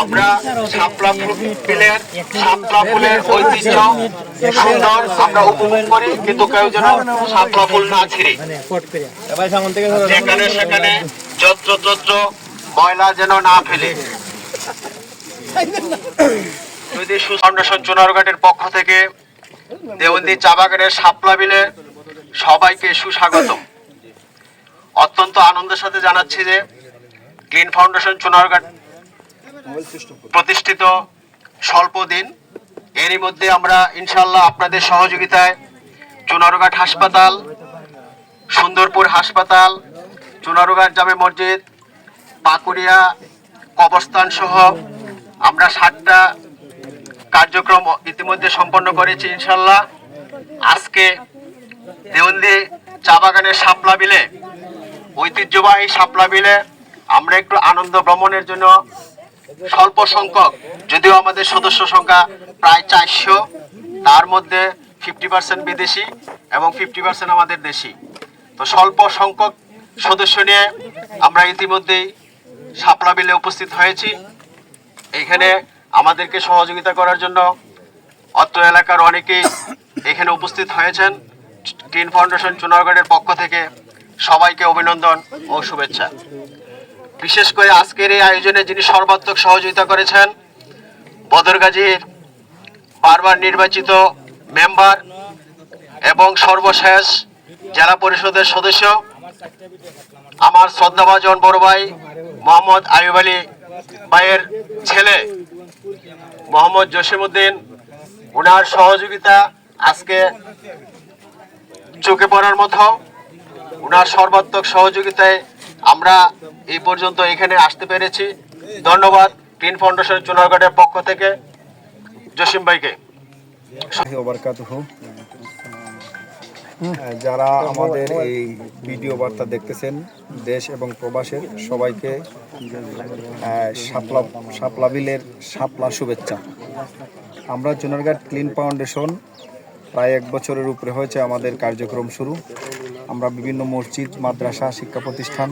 আমরা শাপলা শাপলা ঐতিহ্য সুন্দর আমরা উপভোগ করি কিন্তু কেউ যেন শাপলা না যেখানে সেখানে ময়লা যেন না ফেলে যদি ফাউন্ডেশন চুনারঘাটের পক্ষ থেকে দেওবন্দি চা বাগানের শাপলা বিলে সবাইকে সুস্বাগতম অত্যন্ত আনন্দের সাথে জানাচ্ছি যে গ্রিন ফাউন্ডেশন চুনারঘাট প্রতিষ্ঠিত স্বল্প দিন। এরই মধ্যে আমরা ইনশাল্লাহ আপনাদের সহযোগিতায় চুনারঘাট হাসপাতাল, সুন্দরপুর হাসপাতাল, চুনারঘাট জামে মসজিদ, পাকুড়িয়া কবরস্থান সহ আমরা সাতটা কার্যক্রম ইতিমধ্যে সম্পন্ন করেছি ইনশাল্লাহ আজকে দেওন্দি চা বাগানের শাপলা বিলে, ঐতিহ্যবাহী শাপলা বিলে আমরা একটু আনন্দ ভ্রমণের জন্য স্বল্প সংখ্যক, যদিও আমাদের সদস্য সংখ্যা প্রায় চারশো, তার মধ্যে ফিফটি পার্সেন্ট বিদেশি এবং ফিফটি পার্সেন্ট আমাদের দেশি। তো স্বল্প সংখ্যক সদস্য নিয়ে আমরা ইতিমধ্যেই শাপলা বিলে উপস্থিত হয়েছি। এখানে আমাদেরকে সহযোগিতা করার জন্য অত্র এলাকার অনেকেই এখানে উপস্থিত হয়েছেন। টিন ফাউন্ডেশন চুনারগড়ের পক্ষ থেকে সবাইকে অভিনন্দন ও শুভেচ্ছা। বিশেষ করে আজকের এই আয়োজনে যিনি সর্বাত্মক সহযোগিতা করেছেন, বদরগাজীর বারবার নির্বাচিত মেম্বার এবং সর্বশেষ জেলা পরিষদের সদস্য, আমার শ্রদ্ধাভাজন বড় ভাই মোহাম্মদ আয়ুব আলী ভাইয়ের ছেলে মোহাম্মদ জসিমউদ্দিন ওনার সহযোগিতা আজকে চোখে পড়ার মতো। ওনার সর্বাত্মক সহযোগিতায় আমরা এই পর্যন্ত এখানে আসতে পেরেছি। ধন্যবাদ গ্রিন ফাউন্ডেশন চুনারগড়ের পক্ষ থেকে। জসিম ভাইকে। যারা আমাদের এই ভিডিও বার্তা দেখতেছেন, দেশ এবং প্রবাসের সবাইকে সাপলা শাপলা বিলের শাপলা শুভেচ্ছা। আমরা জুনারঘাট ক্লিন ফাউন্ডেশন প্রায় এক বছরের উপরে হয়েছে আমাদের কার্যক্রম শুরু। আমরা বিভিন্ন মসজিদ, মাদ্রাসা, শিক্ষা প্রতিষ্ঠান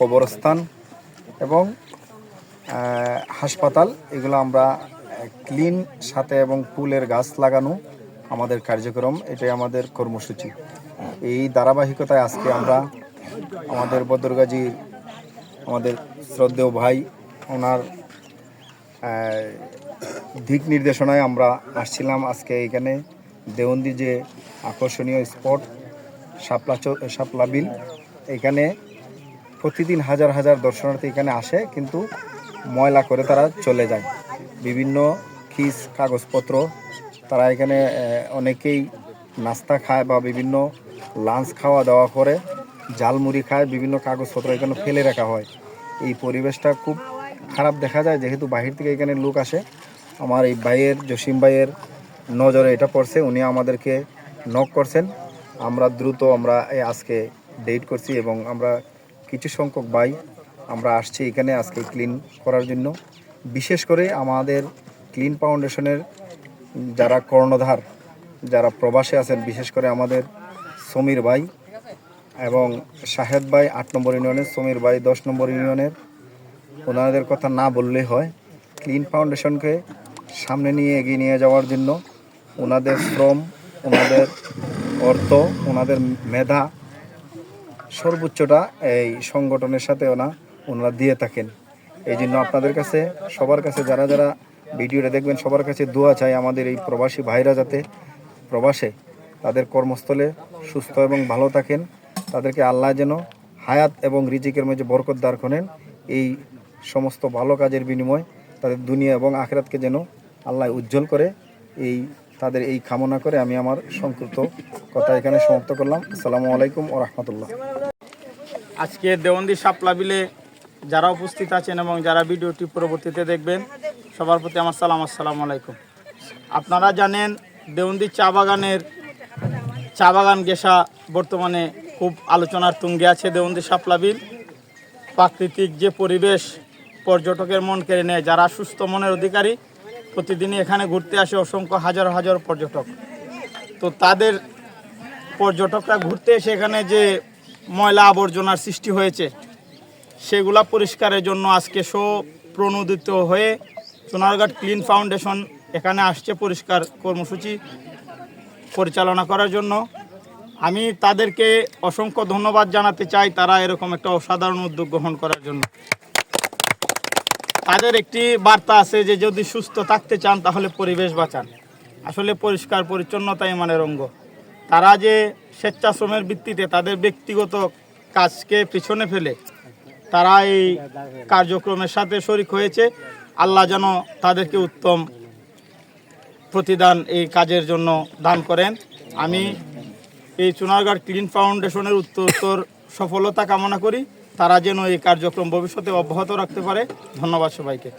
কবরস্থান এবং হাসপাতাল, এগুলো আমরা ক্লিন সাথে এবং ফুলের গাছ লাগানো আমাদের কার্যক্রম, এটাই আমাদের কর্মসূচি। এই ধারাবাহিকতায় আজকে আমরা আমাদের বদরগাজীর আমাদের শ্রদ্ধেয় ভাই, ওনার দিক নির্দেশনায় আমরা আসছিলাম আজকে এখানে। দেওন্দি যে আকর্ষণীয় স্পট, শাপলা শাপলা বিল, এখানে প্রতিদিন হাজার হাজার দর্শনার্থী এখানে আসে, কিন্তু ময়লা করে তারা চলে যায়। বিভিন্ন খিস কাগজপত্র, তারা এখানে অনেকেই নাস্তা খায় বা বিভিন্ন লাঞ্চ খাওয়া দাওয়া করে, ঝালমুড়ি খায়, বিভিন্ন কাগজপত্র এখানে ফেলে রাখা হয়। এই পরিবেশটা খুব খারাপ দেখা যায়, যেহেতু বাহির থেকে এখানে লোক আসে। আমার এই ভাইয়ের, জসিম ভাইয়ের নজরে এটা পড়ছে, উনি আমাদেরকে নক করছেন। আমরা দ্রুত আমরা আজকে ডেট করছি এবং আমরা কিছু সংখ্যক ভাই আমরা আসছি এখানে আজকে ক্লিন করার জন্য। বিশেষ করে আমাদের ক্লিন ফাউন্ডেশনের যারা কর্ণধার, যারা প্রবাসে আছেন, বিশেষ করে আমাদের সমীর ভাই এবং শাহেদ ভাই আট নম্বর ইউনিয়নের, সমীর ভাই দশ নম্বর ইউনিয়নের। ওনাদের কথা না বললেই হয়। ক্লিন ফাউন্ডেশনকে সামনে নিয়ে এগিয়ে নিয়ে যাওয়ার জন্য ওনাদের শ্রম, ওনাদের অর্থ, ওনাদের মেধা সর্বোচ্চটা এই সংগঠনের সাথে ওনা ওনারা দিয়ে থাকেন। এই জন্য আপনাদের কাছে, সবার কাছে যারা যারা ভিডিওটা দেখবেন, সবার কাছে দোয়া চাই আমাদের এই প্রবাসী ভাইরা যাতে প্রবাসে তাদের কর্মস্থলে সুস্থ এবং ভালো থাকেন। তাদেরকে আল্লাহ যেন হায়াত এবং রিজিকের মধ্যে বরকত দার করেন। এই সমস্ত ভালো কাজের বিনিময় তাদের দুনিয়া এবং আখরাতকে যেন আল্লাহ উজ্জ্বল করে, এই তাদের এই কামনা করে আমি আমার সংক্ষিপ্ত কথা এখানে সমাপ্ত করলাম। আসসালামু আলাইকুম ও রহমতুল্লাহ। আজকে দেওয়ন্দি শাপলা বিলে যারা উপস্থিত আছেন এবং যারা ভিডিওটি পরবর্তীতে দেখবেন, সবার প্রতি আমার সালাম, আসসালামু আলাইকুম। আপনারা জানেন দেওয়ন্দি চা বাগানের, চা বাগান গেসা বর্তমানে খুব আলোচনার তুঙ্গে আছে দেওয়ন্দি শাপলা বিল। প্রাকৃতিক যে পরিবেশ, পর্যটকের মন কেড়ে নেয়, যারা সুস্থ মনের অধিকারী, প্রতিদিনই এখানে ঘুরতে আসে অসংখ্য হাজার হাজার পর্যটক। তো তাদের পর্যটকরা ঘুরতে এসে এখানে যে ময়লা আবর্জনার সৃষ্টি হয়েছে। সেগুলা পরিষ্কারের জন্য আজকে শো প্রণোদিত হয়ে সোনারঘাট ক্লিন ফাউন্ডেশন এখানে আসছে পরিষ্কার কর্মসূচি পরিচালনা করার জন্য। আমি তাদেরকে অসংখ্য ধন্যবাদ জানাতে চাই তারা এরকম একটা অসাধারণ উদ্যোগ গ্রহণ করার জন্য। তাদের একটি বার্তা আছে যে, যদি সুস্থ থাকতে চান তাহলে পরিবেশ বাঁচান। আসলে পরিষ্কার পরিচ্ছন্নতাই মানের অঙ্গ। তারা যে স্বেচ্ছাশ্রমের ভিত্তিতে তাদের ব্যক্তিগত কাজকে পিছনে ফেলে তারা এই কার্যক্রমের সাথে শরিক হয়েছে। আল্লাহ যেন তাদেরকে উত্তম প্রতিদান এই কাজের জন্য দান করেন। আমি এই চুনারগড় ক্লিন ফাউন্ডেশনের উত্তর উত্তর সফলতা কামনা করি। তারা যেন এই কার্যক্রম ভবিষ্যতে অব্যাহত রাখতে পারে। ধন্যবাদ সবাইকে।